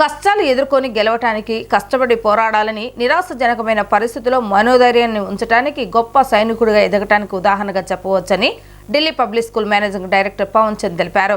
కష్టాలు ఎదుర్కొని గెలవటానికి కష్టపడి పోరాడాలని నిరాశజనకమైన పరిస్థితుల్లో మనోధైర్యాన్ని ఉంచడానికి గొప్ప సైనికుడిగా ఎదగటానికి ఉదాహరణగా చెప్పవచ్చని Delhi public school managing director Pavan Chand తెలిపారు.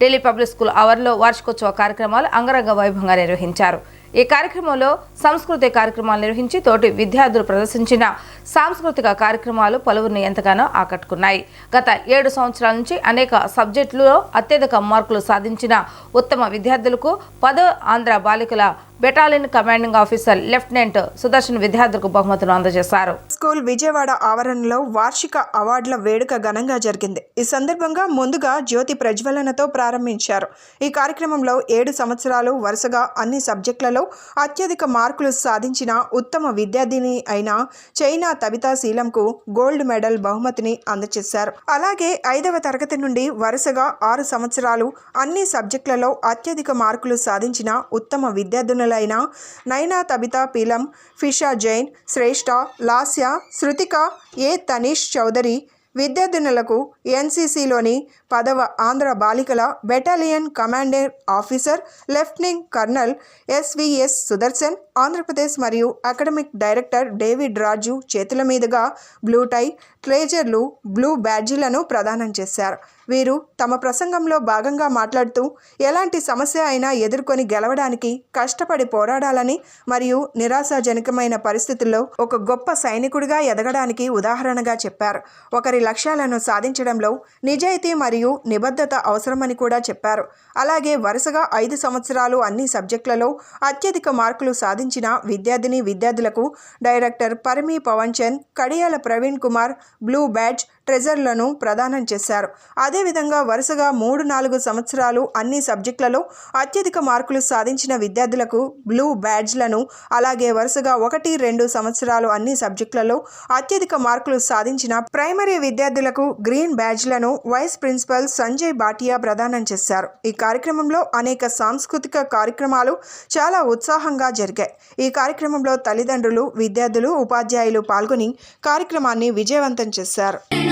ఢిల్లీ పబ్లిక్ స్కూల్ అవర్లో వార్షికోత్సవ కార్యక్రమాలు అంగరంగ వైభవంగా నిర్వహించారు. ఈ కార్యక్రమంలో సాంస్కృతిక కార్యక్రమాలు నిర్వహించి తోటి విద్యార్థులు ప్రదర్శించిన సాంస్కృతిక కార్యక్రమాలు పలువురిని ఎంతగానో ఆకట్టుకున్నాయి. గత ఏడు సంవత్సరాల నుంచి అనేక సబ్జెక్టులలో అత్యధిక మార్కులు సాధించిన ఉత్తమ విద్యార్థులకు పదో ఆంధ్ర బాలికల battalion commanding officer lieutenant Sudarshan విద్యార్థులకు బహుమతులు అందజేశారు. స్కూల్ విజయవాడ ఆవరణలో వార్షిక అవార్డుల వేడుక ఘనంగా జరిగింది. ఈ సందర్భంగా ముందుగా జ్యోతి ప్రజ్వలనతో ప్రారంభించారు. ఈ కార్యక్రమంలో ఏడు సంవత్సరాలు వరుసగా అన్ని సబ్జెక్టులలో అత్యధిక మార్కులు సాధించిన ఉత్తమ విద్యార్థిని అయిన చైనా తబితా శీలంకు గోల్డ్ మెడల్ బహుమతిని అందజేశారు. అలాగే ఐదవ తరగతి నుండి వరుసగా ఆరు సంవత్సరాలు అన్ని సబ్జెక్టులలో అత్యధిక మార్కులు సాధించిన ఉత్తమ నటులైన Naina Tabitha Peelam ఫిషా Jain Shreshtha Lasya Shruthika A Tanish Chowdary విద్యార్థినులకు ఎన్సీసీలోని పదవ ఆంధ్ర బాలికల battalion commander officer lieutenant colonel SVS Sudarshan Andhra Pradesh మరియు అకాడమిక్ డైరెక్టర్ డేవిడ్ రాజు చేతుల మీదుగా బ్లూ టై ట్రేజర్లు బ్లూ బ్యాడ్జీలను ప్రదానం చేశారు. వీరు తమ ప్రసంగంలో భాగంగా మాట్లాడుతూ ఎలాంటి సమస్య అయినా ఎదుర్కొని గెలవడానికి కష్టపడి పోరాడాలని మరియు నిరాశాజనకమైన పరిస్థితుల్లో ఒక గొప్ప సైనికుడిగా ఎదగడానికి ఉదాహరణగా చెప్పారు. ఒకరి లక్ష్యాలను సాధించడంలో నిజాయితీ మరియు మరియు నిబద్ధత అవసరమని కూడా చెప్పారు. అలాగే వరుసగా ఐదు సంవత్సరాలు అన్ని సబ్జెక్టులలో అత్యధిక మార్కులు సాధించిన విద్యార్థిని విద్యార్థులకు డైరెక్టర్ పరమి పవన్ చంద్ కడియాల ప్రవీణ్ కుమార్ బ్లూ బ్యాడ్జ్ ట్రెజర్లను ప్రదానం చేశారు. అదేవిధంగా వరుసగా మూడు నాలుగు సంవత్సరాలు అన్ని సబ్జెక్టులలో అత్యధిక మార్కులు సాధించిన విద్యార్థులకు బ్లూ బ్యాడ్జ్లను అలాగే వరుసగా ఒకటి రెండు సంవత్సరాలు అన్ని సబ్జెక్టులలో అత్యధిక మార్కులు సాధించిన ప్రైమరీ విద్యార్థులకు గ్రీన్ బ్యాడ్జ్లను వైస్ ప్రిన్సిపల్ సంజయ్ భాటియా ప్రదానం చేశారు. ఈ కార్యక్రమంలో అనేక సాంస్కృతిక కార్యక్రమాలు చాలా ఉత్సాహంగా జరిగాయి. ఈ కార్యక్రమంలో తల్లిదండ్రులు విద్యార్థులు ఉపాధ్యాయులు పాల్గొని కార్యక్రమాన్ని విజయవంతం చేశారు.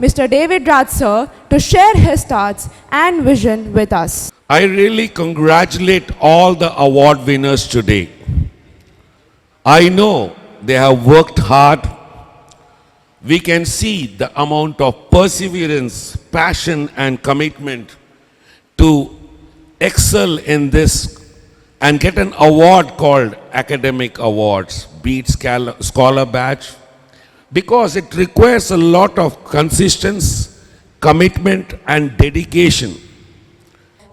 Mr. David Raj sir, to share his thoughts and vision with us. I really congratulate all the award winners today. I know they have worked hard. We can see the amount of perseverance, passion, and commitment to excel in this and get an award called Academic Awards, Beat Scal- Scholar Badge, because it requires a lot of consistency, commitment, and dedication.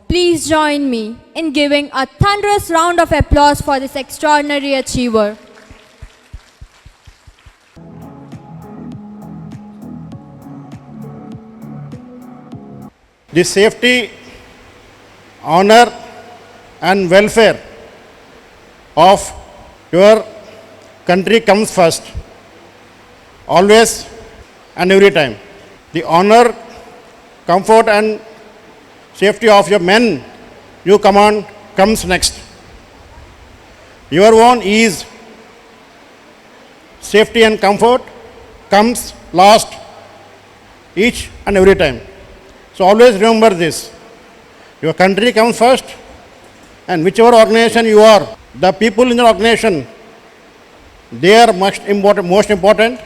Please join me in giving a thunderous round of applause for this extraordinary achiever. the safety, honor, and welfare of your country comes first, always and every time. The honor, comfort, and safety of your men you command comes next. Your own ease, safety, and comfort comes last each and every time. So always remember this. Your country comes first, and whichever organization you are, the people in the organization, they are most important, most important,